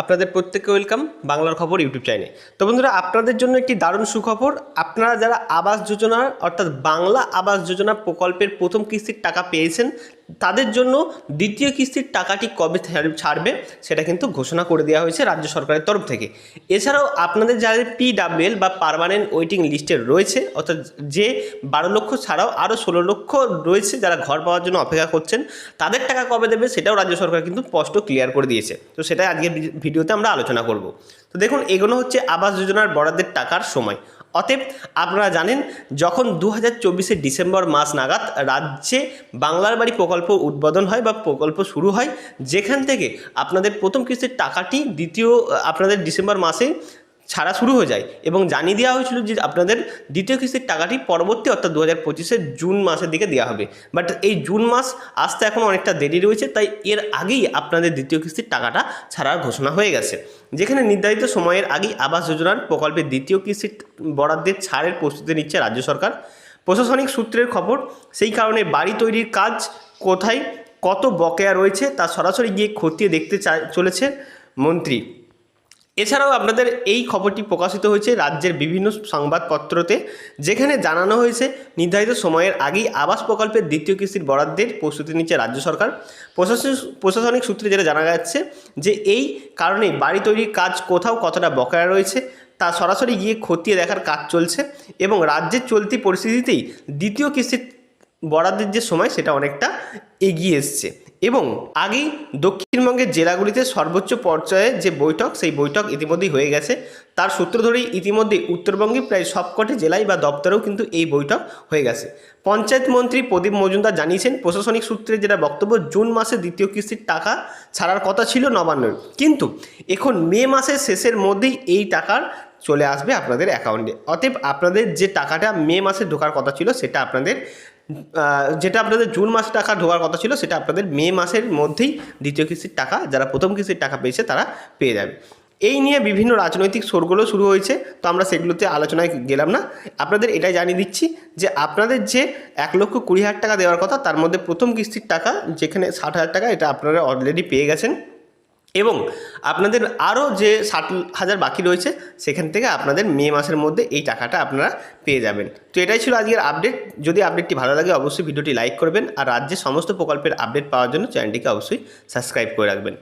আপনাদের প্রত্যেককে ওয়েলকাম বাংলার খবর ইউটিউব চ্যানেলে তো বন্ধুরা, আপনাদের জন্য একটি দারুণ সুখবর, আপনারা যারা আবাস যোজনা অর্থাৎ বাংলা আবাস যোজনা প্রকল্পের প্রথম কিস্তির টাকা পেয়েছেন তাদের জন্য দ্বিতীয় কিস্তির টাকাটি কবে ছাড়- ছাড়বে সেটা কিন্তু ঘোষণা করে দেওয়া হয়েছে রাজ্য সরকারের তরফ থেকে। এছাড়াও আপনাদের যাদের পিডাব্লিউএল বা পারমানেন্ট ওয়েটিং লিস্টে রয়েছে, অর্থাৎ যে বারো লক্ষ ছাড়াও আরও ষোলো লক্ষ রয়েছে যারা ঘর পাওয়ার জন্য অপেক্ষা করছেন, তাদের টাকা কবে দেবে সেটাও রাজ্য সরকার কিন্তু স্পষ্ট ক্লিয়ার করে দিয়েছে। তো সেটাই আজকের ভিডিওতে আমরা আলোচনা করব। তো দেখুন, এগুলো হচ্ছে আবাস যোজনার বরাদ্দের টাকার সময়। অতএব আপনারা জানেন, যখন দু হাজার ডিসেম্বর মাস নাগাদ রাজ্যে বাংলার বাড়ি প্রকল্প উদ্বোধন হয় বা প্রকল্প শুরু হয়, যেখান থেকে আপনাদের প্রথম কিস্তির টাকাটি দ্বিতীয়, আপনাদের ডিসেম্বর মাসে ছাড়া শুরু হয়ে যায়। এবং জানিয়ে দেওয়া হয়েছিল যে আপনাদের দ্বিতীয় কিস্তির টাকাটি পরবর্তী, অর্থাৎ দু হাজার জুন মাসের দিকে দেওয়া হবে। বাট এই জুন মাস আসতে এখন অনেকটা দেরি রয়েছে, তাই এর আগেই আপনাদের দ্বিতীয় কিস্তির টাকাটা ছাড়ার ঘোষণা হয়ে গেছে। যেখানে নির্ধারিত সময়ের আগেই আবাস যোজনার প্রকল্পের দ্বিতীয় কিস্তির বরাদ্দের ছাড়ের প্রস্তুতি নিচ্ছে রাজ্য সরকার। প্রশাসনিক সূত্রের খবর, সেই কারণে বাড়ি তৈরির কাজ কোথায়, কত বকেয়া রয়েছে তা সরাসরি গিয়ে খতিয়ে দেখতে চলেছে মন্ত্রী। এছাড়াও আপনাদের এই খবরটি প্রকাশিত হয়েছে রাজ্যের বিভিন্ন সংবাদপত্রতে, যেখানে জানানো হয়েছে, নির্ধারিত সময়ের আগেই আবাস প্রকল্পের দ্বিতীয় কিস্তির বরাদ্দের প্রস্তুতি নিচ্ছে রাজ্য সরকার। প্রশাসন, প্রশাসনিক সূত্রে যেটা জানা যাচ্ছে যে এই কারণে বাড়ি তৈরির কাজ কোথাও কতটা বকেয়া রয়েছে, তা সরাসরি গিয়ে খতিয়ে দেখার কাজ চলছে এবং রাজ্যের চলতি পরিস্থিতিতেই দ্বিতীয় কিস্তির বরাদ্দের যে সময়, সেটা অনেকটা এগিয়ে এসছে। এবং আগেই দক্ষিণবঙ্গের জেলাগুলিতে সর্বোচ্চ পর্যায়ে যে বৈঠক, সেই বৈঠক ইতিমধ্যেই হয়ে গেছে। তার সূত্র ধরেই ইতিমধ্যে উত্তরবঙ্গে প্রায় সবকটি জেলায় বা দপ্তরেও কিন্তু এই বৈঠক হয়ে গেছে। পঞ্চায়েত মন্ত্রী প্রদীপ মজুমদার জানিয়েছেন, প্রশাসনিক সূত্রে যেটা বক্তব্য, জুন মাসে দ্বিতীয় কিস্তির টাকা ছাড়ার কথা ছিল নবান্নের কিন্তু এখন মে মাসের শেষের মধ্যেই এই টাকার চলে আসবে আপনাদের অ্যাকাউন্টে। অতএব আপনাদের যে টাকাটা মে মাসে ঢোকার কথা ছিল, সেটা আপনাদের যেটা আপনাদের জুন মাসে টাকা ঢোকার কথা ছিল, সেটা আপনাদের মে মাসের মধ্যেই দ্বিতীয় কিস্তির টাকা, যারা প্রথম কিস্তির টাকা পেয়েছে, তারা পেয়ে যাবে। এই নিয়ে বিভিন্ন রাজনৈতিক শোরগুলো শুরু হয়েছে, তো আমরা সেগুলোতে আলোচনায় গেলাম না। আপনাদের এটাই জানিয়ে দিচ্ছি যে, আপনাদের যে এক লক্ষ কুড়ি হাজার টাকা দেওয়ার কথা, তার মধ্যে প্রথম কিস্তির টাকা, যেখানে ষাট হাজার টাকা, এটা আপনারা অলরেডি পেয়ে গেছেন। এবং আপনাদের আরও যে ষাট হাজার বাকি রয়েছে, সেখান থেকে আপনাদের মে মাসের মধ্যে এই টাকাটা আপনারা পেয়ে যাবেন। তো এটাই ছিল আজকের আপডেট যদি আপডেটটি ভালো লাগে, অবশ্যই ভিডিওটি লাইক করবেন। আর রাজ্যের সমস্ত প্রকল্পের আপডেট পাওয়ার জন্য চ্যানেলটিকে অবশ্যই সাবস্ক্রাইব করে রাখবেন।